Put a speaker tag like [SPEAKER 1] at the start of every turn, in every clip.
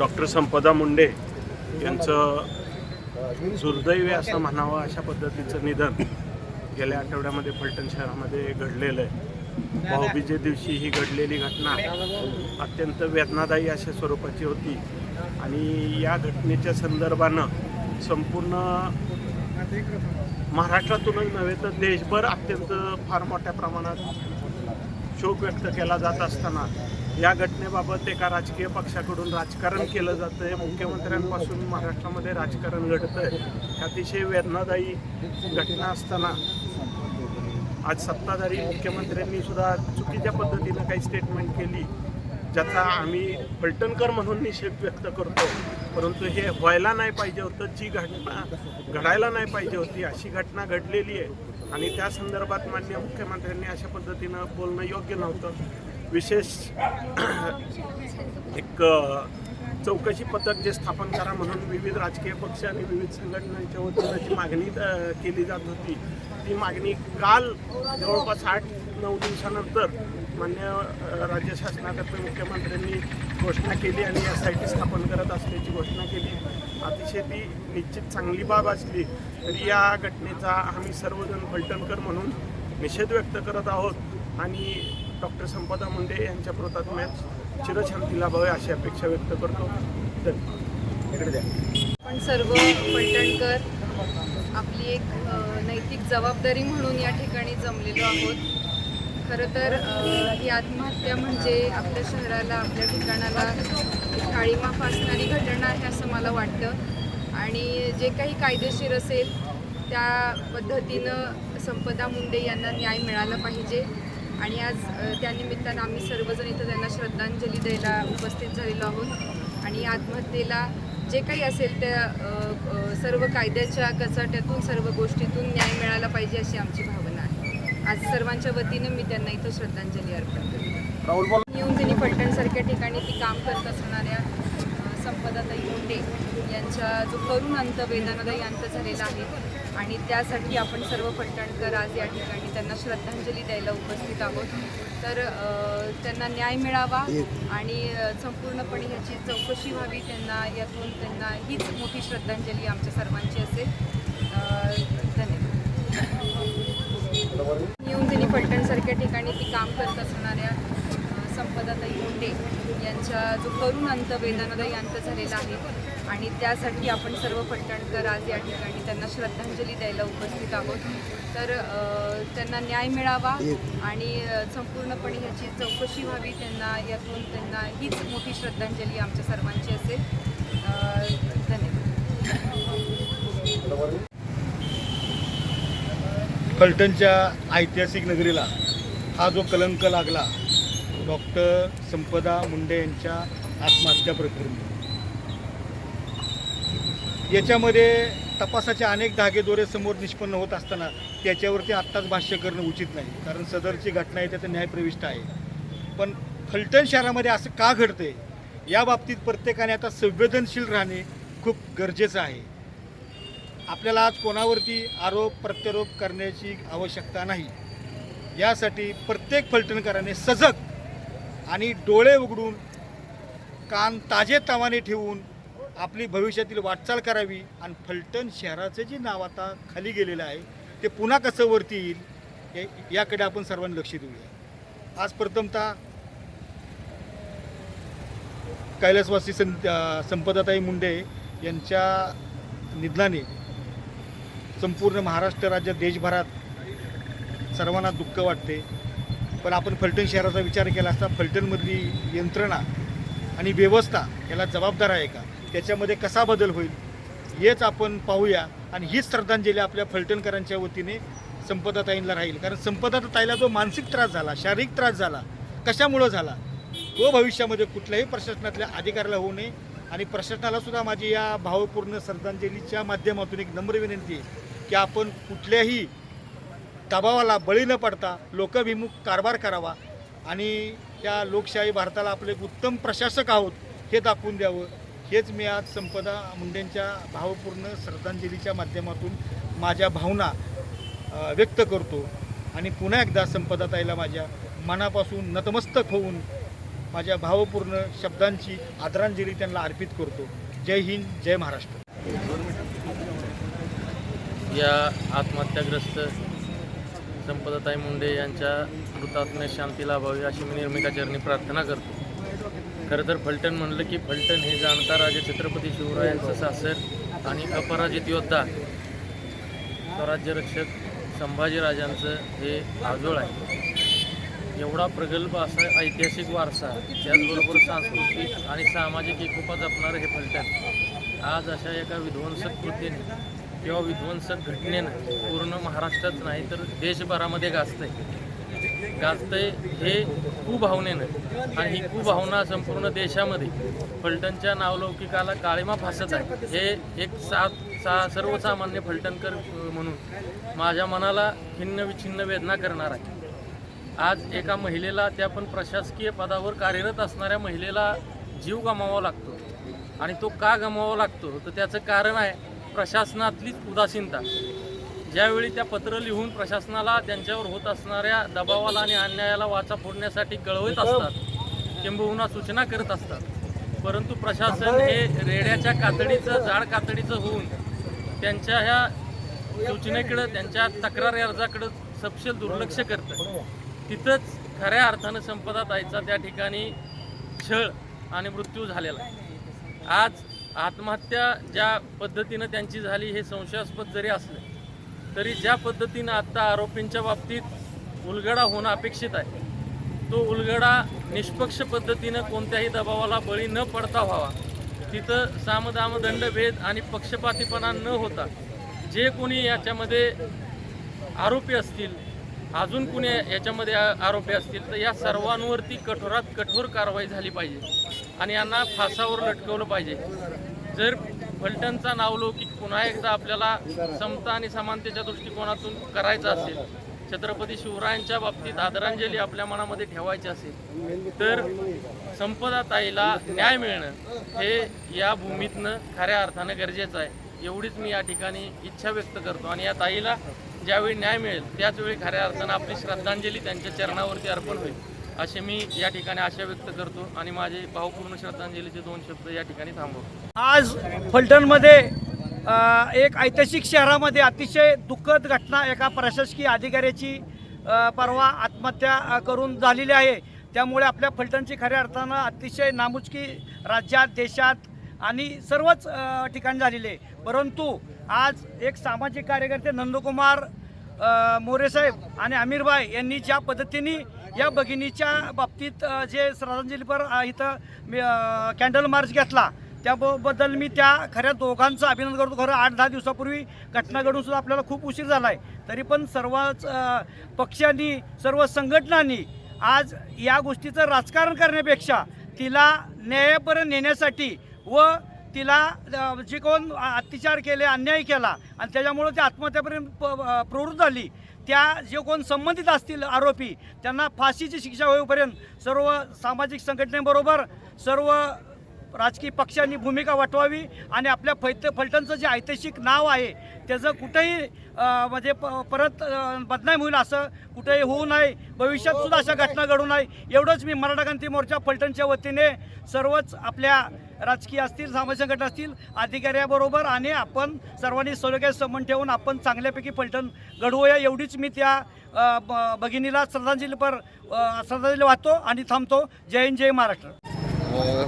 [SPEAKER 1] Doctor संपदा मुंडे यांचं दुर्दैवी असं म्हणावं अशा पद्धतीचं निधन गेल्या आठवड्यामध्ये फलटण शहरामध्ये घडलेलं आहे. भाऊबीजे दिवशी ही घडलेली घटना अत्यंत वेदनादायी अशा स्वरूपाची होती. आणि या घटनेच्या संदर्भानं संपूर्ण महाराष्ट्रातूनच नव्हे तर देशभर अत्यंत फार मोठ्या प्रमाणात शोक व्यक्त केला जात असताना या घटनेबाबत एका राजकीय पक्षाकडून राजकारण केलं जातं आहे मुख्यमंत्र्यांपासून महाराष्ट्रामध्ये राजकारण घडतं आहे अतिशय वेदनादायी घटना असताना आज सत्ताधारी मुख्यमंत्र्यांनी सुद्धा चुकीच्या पद्धतीनं काही स्टेटमेंट केली ज्याचा आम्ही फलटणकर म्हणून निषेध व्यक्त करतो. परंतु हे व्हायला नाही पाहिजे होतं. जी घटना घडायला नाही पाहिजे होती अशी घटना घडलेली आहे. आणि त्या संदर्भात मान्य मुख्यमंत्र्यांनी अशा पद्धतीनं बोलणं योग्य नव्हतं. विशेष एक चौकशी पथक जे स्थापन करा म्हणून विविध राजकीय पक्ष आणि विविध संघटनांच्या वतीनं जी मागणी केली जात होती ती मागणी काल जवळपास आठ नऊ दिवसानंतर मान्य राज्य शासनातर्फे मुख्यमंत्र्यांनी घोषणा केली आणि एस आय टी स्थापन करत असल्याची घोषणा केली. अतिशय ती निश्चित चांगली बाब असली तरी या घटनेचा आम्ही सर्वजण फलटणकर म्हणून निषेध व्यक्त करत आहोत. आणि डॉक्टर संपदा मुंडे यांच्या प्रतात्म्यात चिरशांती लाभावे अशी अपेक्षा व्यक्त करतो. धन्यवाद इकडे द्या
[SPEAKER 2] आपण सर्व पलटणकर आपली एक नैतिक जबाबदारी म्हणून या ठिकाणी जमलेलो आहोत. खरं तर ही आत्महत्या म्हणजे आपल्या शहराला आपल्या ठिकाणाला काळीमा फासणारी घटना आहे असं मला वाटतं. आणि जे काही कायदेशीर असेल त्या पद्धतीनं संपदा मुंडे यांना न्याय मिळाला पाहिजे. आणि आज त्यानिमित्तानं आम्ही सर्वजण इथं त्यांना श्रद्धांजली द्यायला उपस्थित झालेलो आहोत. आणि आत्महत्येला जे काही असेल त्या सर्व कायद्याच्या कचाट्यातून सर्व गोष्टीतून न्याय मिळाला पाहिजे अशी आमची भावना आहे. आज सर्वांच्या वतीनं मी त्यांना इथं श्रद्धांजली अर्पण करते. येऊन त्यांनी फलटणसारख्या ठिकाणी ती काम करत असणाऱ्या यांच्या जो करुण अंत वेदनादायी अंत झालेला आहे आणि त्यासाठी आपण सर्व फलटणकर आज या ठिकाणी त्यांना श्रद्धांजली द्यायला उपस्थित आहोत. तर त्यांना न्याय मिळावा आणि संपूर्णपणे ह्याची चौकशी व्हावी त्यांना यातून त्यांना हीच मोठी श्रद्धांजली आमच्या सर्वांची असेल. धन्यवाद. येऊन त्यांनी फलटणसारख्या ठिकाणी ती काम करत असणाऱ्या संपदाताई मुंडे यांच्या जो करुण अंत वेदनादायी अंत झालेला आहे आणि त्यासाठी आपण सर्व फलटणकर आज या ठिकाणी त्यांना श्रद्धांजली द्यायला उपस्थित आहोत. तर त्यांना न्याय मिळावा आणि संपूर्णपणे ह्याची चौकशी व्हावी त्यांना यातून त्यांना हीच मोठी श्रद्धांजली आमच्या सर्वांची असेल. धन्यवाद.
[SPEAKER 3] फलटणच्या ऐतिहासिक नगरीला हा जो कलंक लागला डॉक्टर संपदा मुंडे यांच्या आत्महत्या प्रकरणी. याच्यामध्ये तपासाचे अनेक धागेदोरे समोर निष्पन्न होत असताना त्याच्यावरती आत्ताच भाष्य करणं उचित नाही. कारण सदरची घटना आहे त्याचं न्यायप्रविष्ट आहे. पण फलटण शहरामध्ये असं का घडतंय? या बाबतीत प्रत्येकाने आता संवेदनशील राहणे खूप गरजेचं आहे. आपल्याला आज कोणावरती आरोप प्रत्यारोप करण्याची आवश्यकता नाही. यासाठी प्रत्येक फलटणकराने सजग आणि डोळे उघडून कान ताजे तावाने ठेवून आपली भविष्यातील वाटचाल करावी आणि फलटण शहराचं जे नाव आता खाली गेलेलं आहे ते पुन्हा कसं वरती येईल या- याकडे आपण सर्वांनी लक्ष देऊया. आज प्रथमतः कैलासवासी सं संपदाताई मुंडे यांच्या निधनाने संपूर्ण महाराष्ट्र राज्य देशभरात सर्वांना दुःख वाटते. पण आपण फलटण शहराचा विचार केला असता फलटणमधली यंत्रणा आणि व्यवस्था याला जबाबदार आहे का? त्याच्यामध्ये कसा बदल होईल हेच आपण पाहूया. आणि हीच श्रद्धांजली आपल्या फलटणकरांच्या वतीने संपदाताईंना राहील. कारण संपदाताईला जो मानसिक त्रास झाला शारीरिक त्रास झाला कशामुळं झाला तो भविष्यामध्ये कुठल्याही प्रशासनातल्या अधिकाऱ्याला होऊ नये. आणि प्रशासनाला सुद्धा माझी या भावपूर्ण श्रद्धांजलीच्या माध्यमातून एक नम्र विनंती आहे की आपण कुठल्याही दबावाला बळी न पडता लोकभिमुख कारभार करावा. आणि त्या लोकशाही भारताला आपले उत्तम प्रशासक आहोत हे दाखवून द्यावं. हेच मी आज संपदा मुंडेंच्या भावपूर्ण श्रद्धांजलीच्या माध्यमातून माझ्या भावना व्यक्त करतो. आणि पुन्हा एकदा संपदाताईला माझ्या मनापासून नतमस्तक होऊन माझ्या भावपूर्ण शब्दांची आदरांजली त्यांना अर्पित करतो. जय हिंद जय महाराष्ट्र.
[SPEAKER 4] या आत्महत्याग्रस्त संपदाताई मुंडे यांच्या मृतात्म्य शांती लाभावी अशी मी निर्मिकाचरणी प्रार्थना करतो. खरं तर फलटण म्हणलं की फलटण हे जाणता राजा छत्रपती शिवरायांचं सासर आणि अपराजित योद्धा. स्वराज्यरक्षक संभाजीराजांचं हे आजोळ आहे. एवढा प्रगल्भ असा ऐतिहासिक वारसा त्याचबरोबर सांस्कृतिक आणि सामाजिक एकोपा जपणारं हे फलटण. आज अशा एका विध्वंसक कृतीने किंवा विध्वंसक घटनेनं पूर्ण महाराष्ट्रात नाही तर देशभरामध्ये गाजतंय. गाजतंय हे कुभावनेनं. आणि ही कुभावना संपूर्ण देशामध्ये फलटणच्या नावलौकिकाला काळीमा फासत आहे. हे एक सा सा सर्वसामान्य फलटणकर म्हणून माझ्या मनाला खिन्न विछिन्न वेदना करणार आहे. आज एका महिलेला त्या पण प्रशासकीय पदावर कार्यरत असणाऱ्या महिलेला जीव गमावा लागतो आणि तो का गमावा लागतो? तर त्याचं कारण आहे प्रशासनातलीच उदासीनता. ज्यावेळी त्या पत्र लिहून प्रशासनाला त्यांच्यावर होत असणाऱ्या दबावाला आणि अन्यायाला वाचा फोडण्यासाठी कळवत असतात किंबहुना सूचना करत असतात. परंतु प्रशासन हे रेड्याच्या कातडीचं जाड कातडीचं होऊन त्यांच्या ह्या सूचनेकडं त्यांच्या तक्रार अर्जाकडं सपशेल दुर्लक्ष करतं. तिथंच खऱ्या अर्थानं संपदा ताईचा त्या ठिकाणी छळ आणि मृत्यू झालेला आज आत्महत्या ज्या पद्धतीनं त्यांची झाली हे संशयास्पद जरी असलं तरी ज्या पद्धतीनं आत्ता आरोपींच्या बाबतीत उलगडा होणं अपेक्षित आहे तो उलगडा निष्पक्ष पद्धतीनं कोणत्याही दबावाला बळी न पडता व्हावा. तिथं सामदाम दंडभेद आणि पक्षपातीपणा न होता जे कोणी याच्यामध्ये आरोपी असतील अजून कुणी याच्यामध्ये आ- आरोपी असतील तर या सर्वांवरती कठोरात कठोर कारवाई झाली पाहिजे आणि यांना फासावर लटकवलं पाहिजे. जर फलटणचा नावलौकिक पुन्हा एकदा आपल्याला समता आणि समानतेच्या दृष्टिकोनातून करायचा असेल छत्रपती शिवरायांच्या बाबतीत आदरांजली आपल्या मनामध्ये ठेवायची असेल तर संपदा ताईला न्याय मिळणं हे या भूमीतनं खऱ्या अर्थानं गरजेचं आहे. एवढीच मी या ठिकाणी इच्छा व्यक्त करतो आणि या ताईला ज्यावेळी न्याय मिळेल त्याचवेळी खऱ्या अर्थानं आपली श्रद्धांजली त्यांच्या चरणावरती अर्पण होईल. असे मी या ठिकाणी आशा व्यक्त करतो आणि माझे भावपूर्ण श्रद्धांजलीचे दोन शब्द या ठिकाणी थांबवतो.
[SPEAKER 5] आज फलटणमध्ये एक ऐतिहासिक शहरामध्ये अतिशय दुःखद घटना एका प्रशासकीय अधिकाऱ्याची परवा आत्महत्या करून झालेली आहे. त्यामुळे आपल्या फलटणची खऱ्या अर्थानं अतिशय नामुचकी राज्यात देशात आणि सर्वच ठिकाणी झालेली आहे. परंतु आज एक सामाजिक कार्यकर्ते नंदकुमार मोरेसाहेब आणि अमीरभाई यांनी ज्या पद्धतीने या भगिनीच्या बाबतीत जे श्रद्धांजलीपर इथं मी, कॅन्डल मार्च घेतला त्याबद्दल मी त्या खऱ्या दोघांचं अभिनंदन करतो. खरं आठ दहा दिवसापूर्वी घटना घडून सुद्धा आपल्याला खूप उशीर झाला आहे तरी पण सर्वच पक्षांनी सर्व संघटनांनी आज या गोष्टीचं राजकारण करण्यापेक्षा तिला न्यायापर्यंत नेण्यासाठी व तिला जे कोण अत्याचार केले अन्याय केला आणि त्याच्यामुळं ती आत्महत्यापर्यंत प- प्रवृत्त झाली त्या जे कोण संबंधित असतील आरोपी त्यांना फाशीची शिक्षा होईपर्यंत सर्व सामाजिक संघटनेबरोबर सर्व राजकीय पक्षांनी भूमिका वाटवावी आणि आपल्या फैत फलटणचं जे ऐतिहासिक नाव आहे त्याचं कुठेही म्हणजे प परत बदनाम होईल असं कुठेही होऊ नये. भविष्यात सुद्धा अशा घटना घडू नये. एवढंच मी मराठा क्रांती मोर्चा फलटणच्या वतीने सर्वच आपल्या राजकीय असतील सामाजिक संघटना असतील अधिकाऱ्याबरोबर आणि आपण सर्वांनी सलोख्यात संबंध ठेवून आपण चांगल्यापैकी पलटण घडवूया. एवढीच मी त्या ब- भगिनीला श्रद्धांजलीपर श्रद्धांजली वाहतो आणि थांबतो. जय हिंद जय महाराष्ट्र.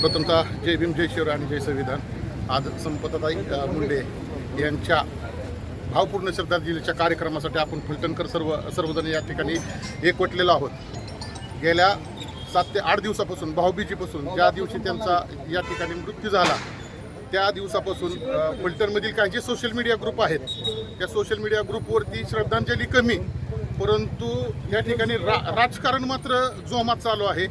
[SPEAKER 6] प्रथमतः जय भीम जय शिवराय आणि जय संविधान. आज संपतताई मुंडे यांच्या भावपूर्ण श्रद्धांजलीच्या कार्यक्रमासाठी आपण फलटणकर सर्व सर्वजण या ठिकाणी एकवटलेलो आहोत. गेल्या सात ते आठ दिवसापासून भाऊबीजीपासून ज्या दिवशी त्यांचा या ठिकाणी मृत्यू झाला त्या दिवसापासून अ, फलटणमधील काही जे सोशल मीडिया ग्रुप आहेत त्या सोशल मीडिया ग्रुपवरती श्रद्धांजली कमी परंतु या ठिकाणी रा राजकारण मात्र जोमात चालू आहे.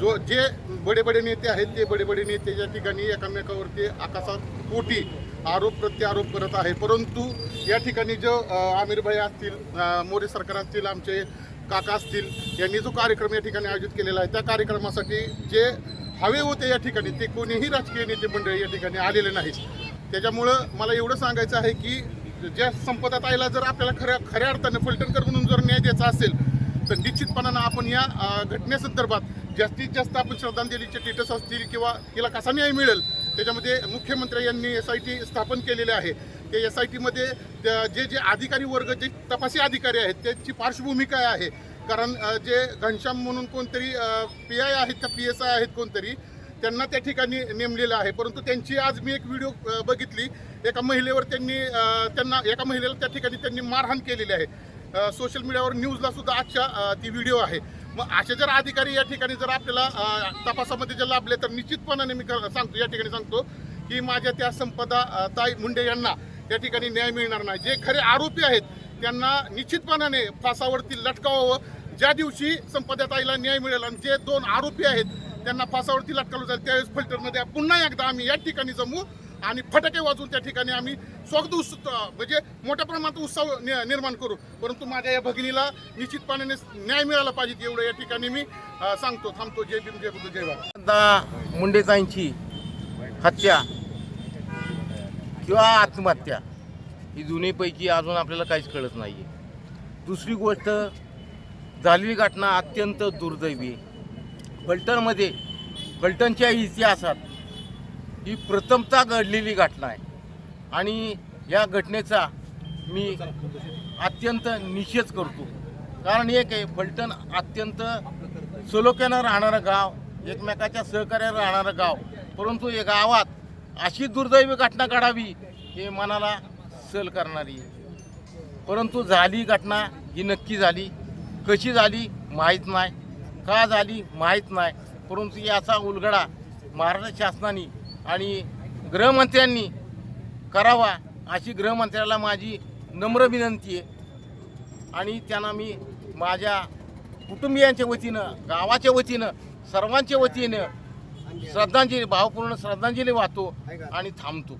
[SPEAKER 6] जो जे बडे बडे नेते आहेत ते बडे बडे नेते या ठिकाणी एकामेकावरती आकाशात पोटी आरोप प्रत्यारोप करत आहे. परंतु या ठिकाणी जो आमिरभाई असतील मोरे सरकार असतील आमचे काका असतील यांनी जो कार्यक्रम या ठिकाणी आयोजित केलेला आहे त्या कार्यक्रमासाठी जे हवे होते या ठिकाणी ते कोणीही राजकीय नेते मंडळी या ठिकाणी आलेले नाहीत. त्याच्यामुळं मला एवढं सांगायचं आहे की ज्या संपदात आईला जर आपल्याला खऱ्या खऱ्या अर्थानं फलटणकर म्हणून जर न्याय द्यायचा असेल तर निश्चितपणानं आपण या घटनेसंदर्भात जास्तीत जास्त आपण श्रद्धांजलीचे टिटस असतील किंवा तिला कसा न्याय मिळेल त्याच्यामध्ये मुख्यमंत्री यांनी एस आय टी स्थापन केलेले आहे. ते एस आय टीमध्ये जे जे अधिकारी वर्ग जे तपासी अधिकारी आहेत त्यांची पार्श्वभूमी काय आहे. कारण जे घनश्याम म्हणून कोणतरी पी आय आहेत का पी एस आय आहेत कोणतरी त्यांना त्या ठिकाणी नेमलेलं आहे. परंतु त्यांची आज मी एक व्हिडिओ बघितली. एका महिलेवर त्यांनी त्यांना एका महिलेला त्या ठिकाणी त्यांनी मारहाण केलेली आहे. सोशल मीडियावर न्यूजला सुद्धा आजच्या ती व्हिडिओ आहे. मग असे जर अधिकारी या ठिकाणी जर आपल्याला तपासामध्ये जर लाभले तर निश्चितपणाने मी सांगतो या ठिकाणी सांगतो की माझ्या त्या संपदा ताई मुंडे यांना या ठिकाणी न्याय मिळणार नाही. जे खरे आरोपी आहेत त्यांना निश्चितपणाने फासावरती लटकावावं. ज्या दिवशी संपदा ताईला न्याय मिळेल आणि जे दोन आरोपी आहेत त्यांना फासावरती लटकावलं जाईल त्यावेळेस फिल्टरमध्ये पुन्हा एकदा आम्ही या ठिकाणी जमू. आणि फटाके वाजवून त्या ठिकाणी आम्ही स्वागत उत्सव म्हणजे मोठ्या प्रमाणात उत्सव नि- निर्माण करू. परंतु माझ्या या भगिनीला निश्चितपणे न्याय मिळाला पाहिजे एवढं या ठिकाणी मी सांगतो. थांबतो. जय भीम जय बुद्ध जय भारत.
[SPEAKER 7] मुंडेताईंची हत्या किंवा आत्महत्या ही जुनीपैकी अजून आपल्याला काहीच कळत नाही आहे दुसरी गोष्ट झालेली घटना अत्यंत दुर्दैवी आहे. फलटणमध्ये फलटणच्या इतिहासात ही प्रथमता घडलेली घटना आहे. आणि या घटनेचा मी अत्यंत निषेध करतो. कारण एक आहे फलटण अत्यंत सलोख्यानं राहणारं गाव एकमेकाच्या सहकार्यानं राहणारं गाव. परंतु या गावात अशी दुर्दैवी घटना घडावी हे मनाला सल करणारी आहे. परंतु झाली घटना ही नक्की झाली. कशी झाली माहीत नाही. का झाली माहीत नाही. परंतु याचा उलगडा महाराष्ट्र शासनाने आणि गृहमंत्र्यांनी करावा अशी गृहमंत्र्याला माझी नम्र विनंती आहे. आणि त्यांना मी माझ्या कुटुंबियांच्या वतीनं गावाच्या वतीनं सर्वांच्या वतीनं श्रद्धांजली भावपूर्ण श्रद्धांजली वाहतो आणि थांबतो.